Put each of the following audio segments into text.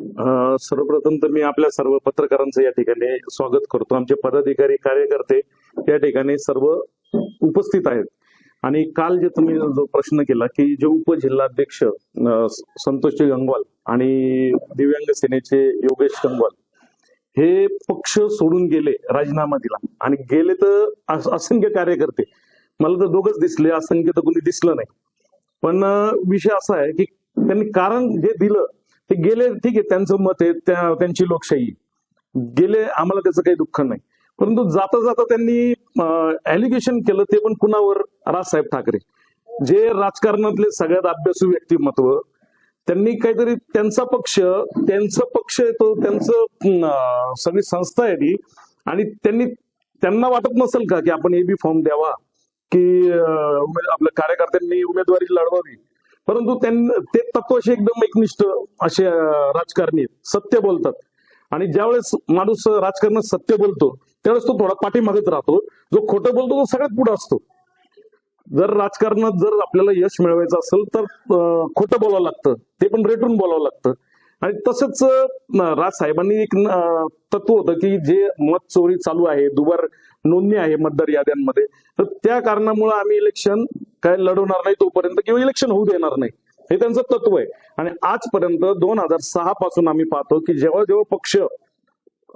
सर्वप्रथम तर मी आपल्या सर्व पत्रकारांचं या ठिकाणी स्वागत करतो. आमचे पदाधिकारी कार्यकर्ते या ठिकाणी सर्व उपस्थित आहेत. आणि काल जे तुम्ही जो प्रश्न केला की जे उपजिल्हाध्यक्ष अ, संतोषजी गंगवाल आणि दिव्यांग सेनेचे योगेश गंगवाल हे पक्ष सोडून गेले राजीनामा दिला. आणि गेले तर असंख्य कार्यकर्ते. मला तर दोघच दिसले असंख्य तर कोणी दिसलं नाही. पण विषय असा आहे की त्यांनी कारण जे दिलं ते गेले ठीक आहे त्यांचं मत आहे त्या त्यांची लोकशाही. गेले आम्हाला त्याचं काही दुःख नाही. परंतु जाता जाता त्यांनी ऍलिगेशन केलं ते पण कुणावर? राजसाहेब ठाकरे. जे राजकारणातले सगळ्यात अभ्यासू व्यक्तिमत्व त्यांनी काहीतरी त्यांचा पक्ष त्यांचा पक्ष येतो त्यांचं सगळी संस्था आहे ती. आणि त्यांनी त्यांना वाटत नसेल का की आपण ए बी फॉर्म द्यावा? की आपल्या कार्यकर्त्यांनी उमेदवारी लढवावी? परंतु त्यां ते तत्व एकदम एकनिष्ठ असे राजकारणी आहेत. सत्य बोलतात. आणि ज्यावेळेस माणूस राजकारणात सत्य बोलतो त्यावेळेस तो थोडा पाठीमागत राहतो. जो खोटं बोलतो तो सगळ्यात पुढे असतो. जर राजकारणात जर आपल्याला यश मिळवायचं असेल तर खोटं बोलावं लागतं. ते पण रेटून बोलावं लागतं. आणि तसंच राज साहेबांनी एक तत्व होतं की जे मत चोरी चालू आहे दुबार नोंदणी आहे मतदार याद्यांमध्ये. तर त्या कारणामुळे आम्ही इलेक्शन काय लढवणार नाही तोपर्यंत किंवा इलेक्शन होऊ देणार नाही. हे त्यांचं तत्व आहे. आणि आजपर्यंत दोन हजार सहा पासून आम्ही पाहतो की जेव्हा जेव्हा पक्ष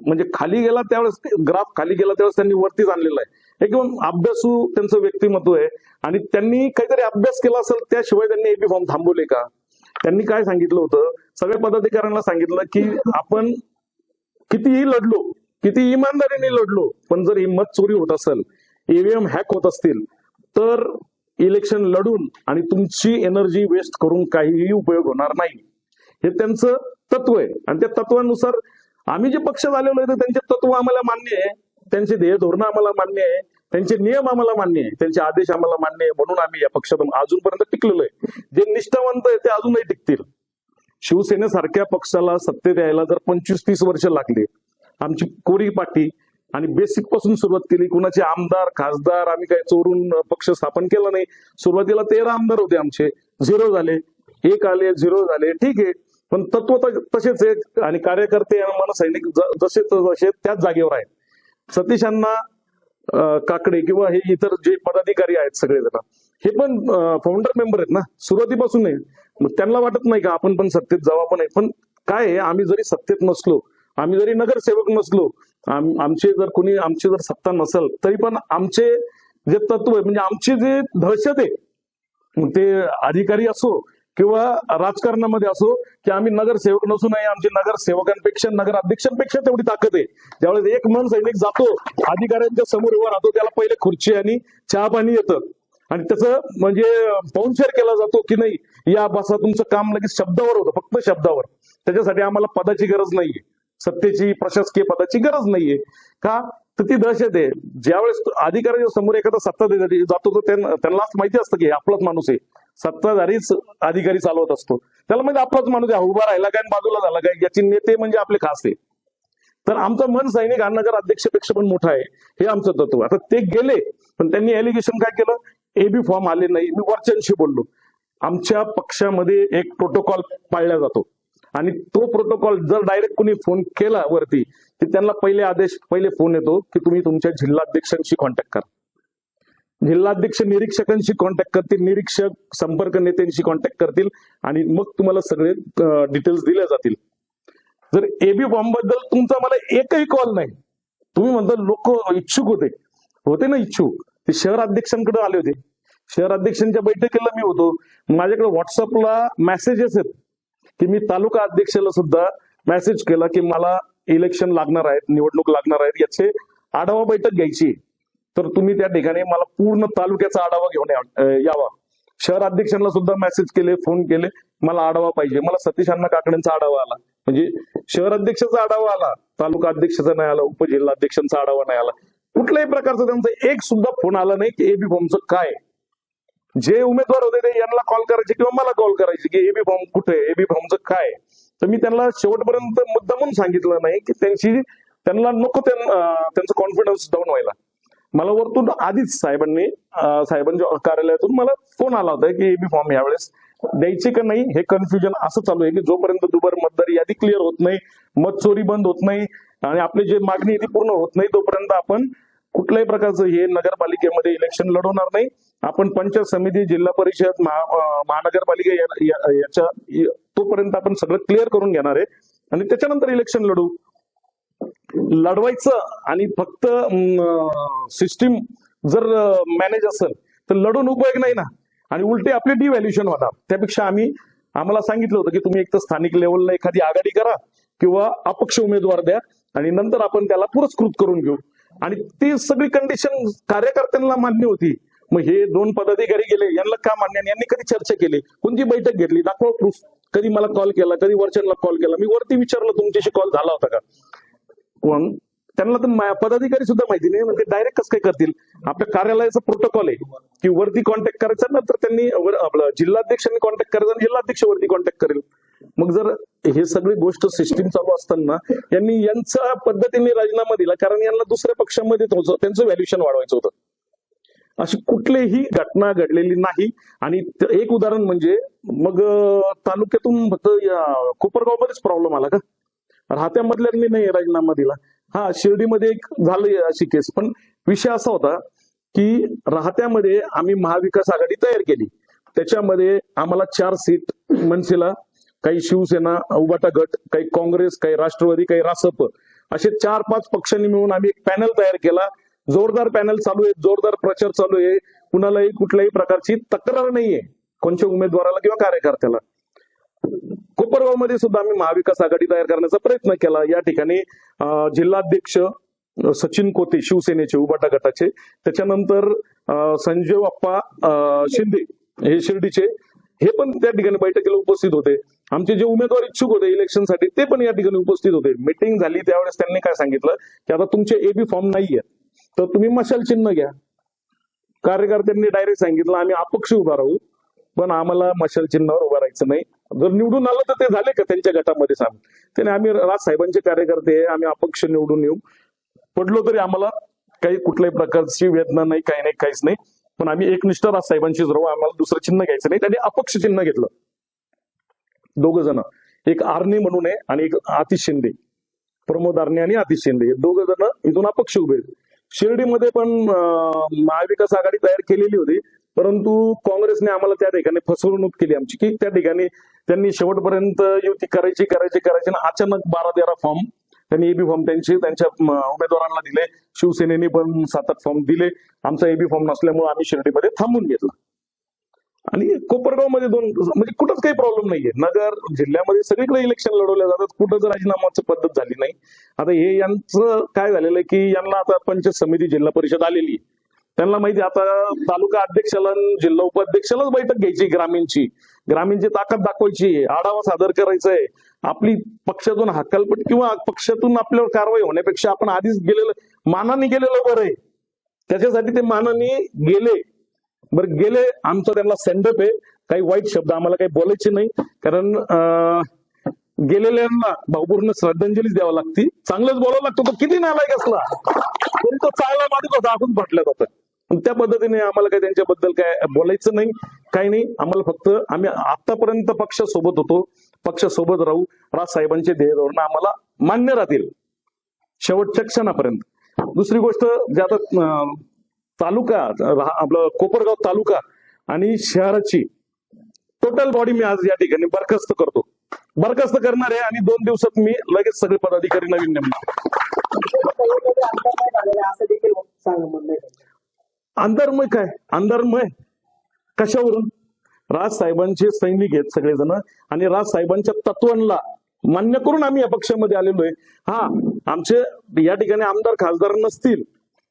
म्हणजे खाली गेला त्यावेळेस ग्राफ खाली गेला त्यावेळेस त्यांनी वरतीच आणलेला आहे. एकदम अभ्यासू त्यांचं व्यक्तिमत्व आहे. आणि त्यांनी काहीतरी अभ्यास केला असेल त्याशिवाय त्यांनी एबी फॉर्म थांबवले का? त्यांनी काय सांगितलं होतं? सगळ्या पदाधिकाऱ्यांना सांगितलं की आपण कितीही लढलो किती इमानदारीने लढलो पण जर हिंमत चोरी होत असेल ईव्हीएम हॅक होत असतील तर इलेक्शन लढून आणि तुमची एनर्जी वेस्ट करून काहीही उपयोग होणार नाही. हे त्यांचं तत्व आहे. आणि त्या तत्वानुसार आम्ही जे पक्ष झालेलो आहे तर त्यांचे तत्व आम्हाला मान्य आहे. त्यांचे ध्येय धोरणं आम्हाला मान्य आहे. त्यांचे नियम आम्हाला मान्य आहे. त्यांचे आदेश आम्हाला मान्य आहे. म्हणून आम्ही या पक्षात अजूनपर्यंत टिकलेलो आहे. जे निष्ठावंत आहे ते अजूनही टिकतील. शिवसेनेसारख्या पक्षाला सत्तेत यायला जर पंचवीस तीस वर्ष लागली आमची कोरी पाठी आणि बेसिकपासून सुरुवात केली. कुणाचे आमदार खासदार आम्ही काही चोरून पक्ष स्थापन केला नाही. सुरुवातीला तेरा आमदार होते आमचे. झिरो झाले. एक आले झिरो झाले. ठीक आहे. पण तत्व तसेच आहे आणि कार्यकर्ते आणि सैनिक जसे जसे त्याच जागेवर आहेत. सतीशांना काकडे किंवा हे इतर जे पदाधिकारी आहेत सगळेजण. हे पण फाउंडर मेंबर आहेत ना. सुरुवातीपासून आहे मग त्यांना वाटत नाही का आपण पण सत्तेत जावा पण आहे. पण काय आहे आम्ही जरी सत्तेत नसलो आम्ही जरी नगरसेवक नसलो आम- आमचे जर कोणी आमची जर सत्ता नसेल तरी पण आमचे जे तत्व आहे म्हणजे आमची जे दहशत आहे ते अधिकारी असो किंवा राजकारणामध्ये असो की आम्ही नगरसेवक नसूनही आमचे नगरसेवकांपेक्षा नगराध्यक्षांपेक्षा तेवढी ताकद आहे. ज्यावेळेस एक मन सैनिक जातो अधिकाऱ्यांच्या समोर उभा राहतो त्याला पहिले खुर्ची आणि चहा पाणी येतं. आणि त्याचं म्हणजे पाऊनशेर केला जातो की नाही या बसा तुमचं काम लगेच शब्दावर होतं फक्त शब्दावर. त्याच्यासाठी आम्हाला पदाची गरज नाहीये. सत्तेची प्रशासकीय पदाची गरज नाहीये. का? तर ती दहशत आहे. ज्यावेळेस अधिकाऱ्याच्या समोर एखादा सत्ता जातो तर त्यांना त्यांनाच माहिती असतं की आपलाच माणूस आहे. सत्ताधारीच अधिकारी चालवत असतो. त्याला म्हणजे आपलाच माणूस आहे. उभा राहिला काय बाजूला झाला काय? याचे नेते म्हणजे आपले खास आहे. तर आमचं मन सैनिक अण्णागर अध्यक्षपेक्षा पण मोठा आहे. हे आमचं तत्व आता ते गेले पण त्यांनी एलिगेशन काय केलं? एबी फॉर्म आले नाही. मी वरच्यांशी बोललो. आमच्या पक्षामध्ये एक प्रोटोकॉल पाळला जातो. आणि तो प्रोटोकॉल जर डायरेक्ट कुणी फोन केला वरती की त्यांना पहिले आदेश पहिले फोन येतो की तुम्ही तुमच्या जिल्हाध्यक्षांशी कॉन्टॅक्ट करा. जिल्हाध्यक्ष निरीक्षकांशी कॉन्टॅक्ट करतील निरीक्षक संपर्क नेत्यांशी कॉन्टॅक्ट करतील आणि मग तुम्हाला सगळे डिटेल्स दिल्या जातील. जर एबी बॉम्बबद्दल तुमचा मला एकही कॉल नाही तुम्ही म्हणता लोक इच्छुक होते. होते ना इच्छुक. ते शहर अध्यक्षांकडे आले होते. शहर अध्यक्षांच्या बैठकीला मी होतो. माझ्याकडे व्हॉट्सअपला मेसेजेस आहेत. की मी तालुका अध्यक्षाला सुद्धा मेसेज केला की मला इलेक्शन लागणार आहेत निवडणूक लागणार आहेत याचे आढावा बैठक घ्यायची. तर तुम्ही त्या ठिकाणी मला पूर्ण तालुक्याचा आढावा घेऊन यावा. शहर अध्यक्षांना सुद्धा मेसेज केले फोन केले मला आढावा पाहिजे. मला सतीश अण्णा काकड्यांचा आढावा आला. म्हणजे शहर अध्यक्षाचा आढावा आला तालुका अध्यक्षाचा नाही आला उपजिल्हा अध्यक्षांचा आढावा नाही आला. कुठल्याही प्रकारचा त्यांचा एक सुद्धा फोन आला नाही की एबी फॉर्मचं काय जे उमेदवार होते ते यांना कॉल करायचे किंवा मला कॉल करायचे की एबी फॉर्म कुठे एबी फॉर्मचं काय तर मी त्यांना शेवटपर्यंत मुद्दामून सांगितलं नाही की त्यांची त्यांना नको त्यांचा कॉन्फिडन्स डाऊन व्हायला. मला वरतून आधीच साहेबांनी साहेबांच्या कार्यालयातून मला फोन आला होता की एबी फॉर्म यावेळेस द्यायचे का नाही? हे कन्फ्युजन असं चालू आहे की जोपर्यंत दुबार मतदार यादी क्लिअर होत नाही मत चोरी बंद होत नाही आणि आपली जी मागणी आहे ती पूर्ण होत नाही तोपर्यंत आपण कुठल्याही प्रकारचं हे नगरपालिकेमध्ये इलेक्शन लढवणार नाही. आपण पंचायत समिती जिल्हा परिषद महानगरपालिका याच्या तोपर्यंत आपण सगळं क्लिअर करून घेणार आहे. आणि त्याच्यानंतर इलेक्शन लढू. लढवायचं आणि फक्त सिस्टीम जर मॅनेज असेल तर लढून उपयोग नाही ना. आणि उलटे आपले डिव्हॅल्युएशन होणार. त्यापेक्षा आम्ही आम्हाला सांगितलं होतं की तुम्ही एक तर स्थानिक लेवलला एखादी आघाडी करा किंवा अपक्ष उमेदवार द्या आणि नंतर आपण त्याला पुरस्कृत करून घेऊ. आणि ती सगळी कंडिशन कार्यकर्त्यांना मान्य होती. मग हे दोन पदाधिकारी गेले यांना का मान्य यांनी कधी चर्चा केली? कोणती बैठक घेतली? दाखवा प्रूफ कधी मला कॉल केला कधी वरच्यांना कॉल केला. मी वरती विचारलं तुमच्याशी कॉल झाला होता का? कोण त्यांना तर पदाधिकारी सुद्धा माहिती नाही. म्हणजे डायरेक्ट कसं काय करतील? आपल्या कार्यालयाचा प्रोटोकॉल आहे. की वरती कॉन्टॅक्ट करायचा नंतर त्यांनी आपलं जिल्हाध्यक्षांनी कॉन्टॅक्ट करायचा आणि जिल्हाध्यक्ष वरती कॉन्टॅक्ट करेल. मग जर हे सगळी गोष्ट सिस्टीम चालू असताना यांनी यांच्या पद्धतीने राजीनामा दिला. कारण यांना दुसऱ्या पक्षामध्ये त्यांचं व्हॅल्युएशन वाढवायचं होतं. अशी कुठलीही घटना घडलेली नाही. आणि एक उदाहरण म्हणजे मग तालुक्यातून फक्त कोपरगावमध्येच प्रॉब्लेम आला का? राहत्यामधल्यांनी नाही राजीनामा दिला. हा शिर्डीमध्ये एक झाली अशी केस पण विषय असा होता की राहत्यामध्ये आम्ही महाविकास आघाडी तयार केली. त्याच्यामध्ये आम्हाला चार सीट मनसेला काही शिवसेना उबाटा गट काही काँग्रेस काही राष्ट्रवादी काही रासप असे चार पाच पक्षांनी मिळून आम्ही एक पॅनल तयार केला. जोरदार पॅनल चालू आहे जोरदार प्रचार चालू आहे. कुणालाही कुठल्याही प्रकारची तक्रार नाहीये कोणत्या उमेदवाराला किंवा कार्यकर्त्याला. कोपरगावमध्ये सुद्धा आम्ही महाविकास आघाडी तयार करण्याचा प्रयत्न केला. या ठिकाणी जिल्हाध्यक्ष सचिन कोते शिवसेनेचे उबाटा गटाचे. त्याच्यानंतर संजय बाप्पा शिंदे हे शिर्डीचे. हे पण त्या ठिकाणी बैठकीला उपस्थित होते. आमचे जे उमेदवार इच्छुक होते इलेक्शनसाठी ते पण या ठिकाणी उपस्थित होते. मिटिंग झाली त्यावेळेस त्यांनी काय सांगितलं? की आता तुमचे एबी फॉर्म नाहीये. तर तुम्ही मशाल चिन्ह घ्या. कार्यकर्त्यांनी डायरेक्ट सांगितलं आम्ही अपक्ष उभा राहू पण आम्हाला मशाल चिन्हावर उभं राहायचं नाही. जर निवडून आलं तर ते झाले का त्यांच्या गटामध्ये सांग त्याने आम्ही राज साहेबांचे कार्यकर्ते आम्ही अपक्ष निवडून येऊ. पडलो तरी आम्हाला काही कुठल्याही प्रकारची वेदना नाही काही नाही काहीच नाही. पण आम्ही एकनिष्ठ राज साहेबांशीच राहू आम्हाला दुसरं चिन्ह घ्यायचं नाही. त्यांनी अपक्ष चिन्ह घेतलं. दोघ जण. एक आर्ने म्हणून आहे आणि एक आतिश शिंदे. प्रमोद आर्णे आणि आतिश शिंदे. हे दोघ जण इथून अपक्ष उभे आहेत. शिर्डीमध्ये पण महाविकास आघाडी तयार केलेली होती. परंतु काँग्रेसने आम्हाला त्या ठिकाणी फसवणूक केली आमची की त्या ठिकाणी त्यांनी शेवटपर्यंत युती करायची करायची करायची आणि अचानक बारा तेरा फॉर्म त्यांनी एबी फॉर्म त्यांचे त्यांच्या उमेदवारांना दिले. शिवसेनेने पण सात आठ फॉर्म दिले. आमचा एबी फॉर्म नसल्यामुळे आम्ही शिर्डीमध्ये थांबून घेतला. आणि कोपरगावमध्ये दोन म्हणजे कुठंच काही प्रॉब्लेम नाहीये. नगर जिल्ह्यामध्ये सगळीकडे इलेक्शन लढवले जातात. कुठंच राजीनाम्याची राजीनामाची पद्धत झाली नाही. आता हे यांचं काय झालेलं आहे की यांना आता पंचायत समिती जिल्हा परिषद आलेली आहे. त्यांना माहिती आता तालुका अध्यक्षाला जिल्हा उपाध्यक्षालाच बैठक घ्यायची ग्रामीणची. ग्रामीणची ताकद दाखवायची आढावा सादर करायचा आहे. आपली पक्षातून हक्कलपट किंवा पक्षातून आपल्यावर कारवाई होण्यापेक्षा आपण आधीच गेलेलं मानाने गेलेलं बरं आहे. त्याच्यासाठी ते मानाने गेले. बरं गेले आमचं त्यांना सेंडअप आहे. काही वाईट शब्द आम्हाला काही बोलायचे नाही. कारण अं, गेलेल्यांना भावपूर्ण श्रद्धांजली द्यावं लागती. चांगलंच बोलावं लागतं. तो किती नालायक असला. तरी तो चांगला माणूस होता आपण म्हटलं जातं. त्या पद्धतीने आम्हाला काही त्यांच्याबद्दल काय बोलायचं नाही. काही नाही. आम्हाला फक्त आम्ही आतापर्यंत पक्षासोबत होतो. पक्षासोबत राहू. राज साहेबांचे ध्येय धोरण आम्हाला मान्य राहतील. शेवटच्या क्षणापर्यंत. दुसरी गोष्ट जे आता तालुका आपलं कोपरगाव तालुका आणि शहराची टोटल बॉडी मी आज या ठिकाणी बरखास्त करतो. बरखास्त करणार आहे आणि दोन दिवसात मी लगेच सगळे पदाधिकारी नवीन नेमणार. अंतर्मय काय? अंतर्मय कशावरून? राज साहेबांचे सैनिक आहेत सगळेजण आणि राज साहेबांच्या तत्वांना मान्य करून आम्ही या पक्षामध्ये आलेलो आहे. हा आमचे या ठिकाणी आमदार खासदार नसतील.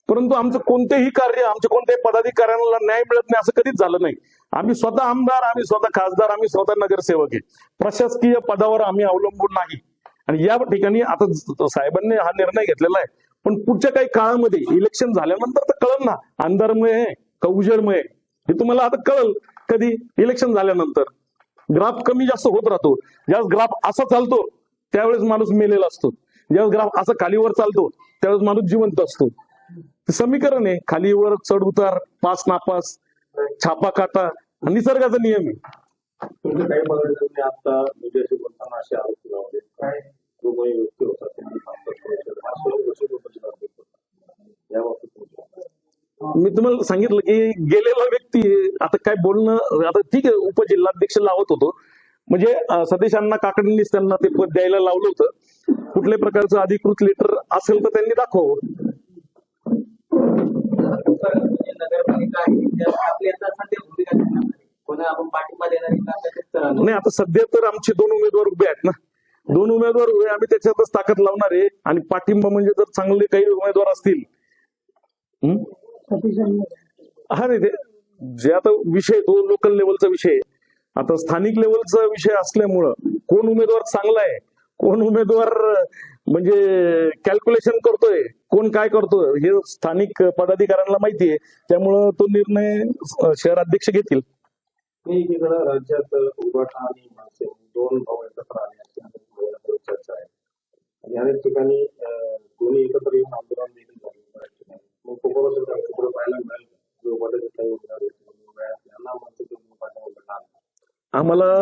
परंतु आमचं कोणतेही कार्य आमच्या कोणत्याही पदाधिकाऱ्यांना न्याय मिळत नाही असं कधीच झालं नाही. आम्ही स्वतः आमदार आम्ही स्वतः खासदार आम्ही स्वतः नगरसेवक आहे. प्रशासकीय पदावर आम्ही अवलंबून नाही. आणि या ठिकाणी आता साहेबांनी हा निर्णय घेतलेला आहे. पण पुढच्या काही काळामध्ये इलेक्शन झाल्यानंतर तर कळल ना अंधारमय आहे का उजेडमय हे तुम्हाला आता कळल कधी? इलेक्शन झाल्यानंतर. ग्राफ कमी जास्त होत राहतो. ज्यावेळेस ग्राफ असा चालतो त्यावेळेस माणूस मेलेला असतो. ज्यावेळेस ग्राफ असा खालीवर चालतो त्यावेळेस माणूस जिवंत असतो. समीकरण आहे. खालीवर चढ उतार पास नापास छापा काटा हा निसर्गाचा नियम आहे. काही पदाधिकाऱ्यांनी आता. मीडियाशी बोलताना असे आरोप लावले काय? जो काही व्यक्ती होता त्यांनी संपर्क केला. हा स्वयं घोषित उपजिल्हा अध्यक्ष होता याबाबत तुमचं मी तुम्हाला सांगितलं की गेलेला व्यक्ती आता काय बोलणं आता ठीक आहे उपजिल्हाध्यक्ष लावत होतो. म्हणजे अण्णा काकडेंनीच त्यांना ते पद द्यायला लावलं होतं. कुठल्याही प्रकारचं अधिकृत लेटर असेल तर त्यांनी दाखवावं. म्हणजे नगरपालिका आहे आपली आता सध्या भूमिका कोणा आपण पाठिंबा देणार नाही आता सध्या तर आमचे दोन उमेदवार उभे आहेत ना. दोन उमेदवार उभे आम्ही त्याच्यातच ताकद लावणार आहे. आणि पाठिंबा म्हणजे जर चांगले काही उमेदवार असतील. हा? नाही ते जे आता विषय तो लोकल लेवलचा विषय आता स्थानिक लेवलचा विषय असल्यामुळं कोण उमेदवार चांगला आहे? कोण उमेदवार म्हणजे कॅल्क्युलेशन करतोय? कोण काय करतोय हे स्थानिक पदाधिकाऱ्यांना माहिती आहे त्यामुळं तो निर्णय अं, शहराध्यक्ष घेतील. राज्यात उभाटा आणि दोन भाऊ एकत्र आले चर्चा आहे. आणि अनेक ठिकाणी दोन्ही एकत्र येऊन आंदोलन देखील झाले बऱ्याच ठिकाणी मग चित्र पाहायला मिळेल? जो उभाटाचे यांना आम्हाला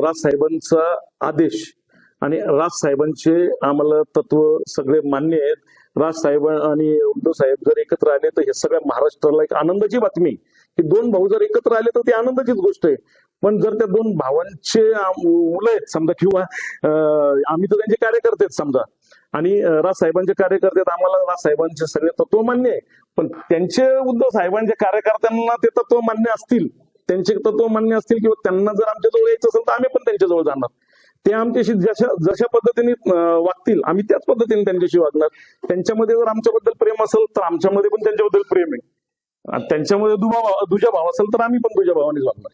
राज साहेबांचा आदेश आणि राज साहेबांचे आम्हाला तत्व सगळे मान्य आहेत. राज साहेब आणि उद्धव साहेब जर एकत्र आले तर हे सगळ्या महाराष्ट्राला एक आनंदाची बातमी की दोन भाऊ जर एकत्र आले तर ती आनंदाचीच गोष्ट आहे. पण जर त्या दोन भावांचे मुलं आहेत समजा किंवा अं, आम्ही तर त्यांचे कार्यकर्ते आहेत समजा. आणि राज साहेबांचे कार्यकर्ते आम्हाला राज साहेबांचे सगळे तत्व मान्य आहे. पण त्यांचे उद्धव साहेबांच्या कार्यकर्त्यांना ते तत्व मान्य असतील. त्यांचे तत्व मान्य असतील किंवा त्यांना जर आमच्या जवळ यायचं असेल तर आम्ही पण त्यांच्या जवळ जाणार. ते आमच्याशी जशा जशा पद्धतीने वागतील आम्ही त्याच पद्धतीने त्यांच्याशी वागणार. त्यांच्यामध्ये जर आमच्याबद्दल प्रेम असेल तर आमच्यामध्ये पण त्यांच्याबद्दल प्रेम आहे. आणि त्यांच्यामध्ये दुभा दुजा भाव असेल तर आम्ही पण दुजा भावाने वागणार.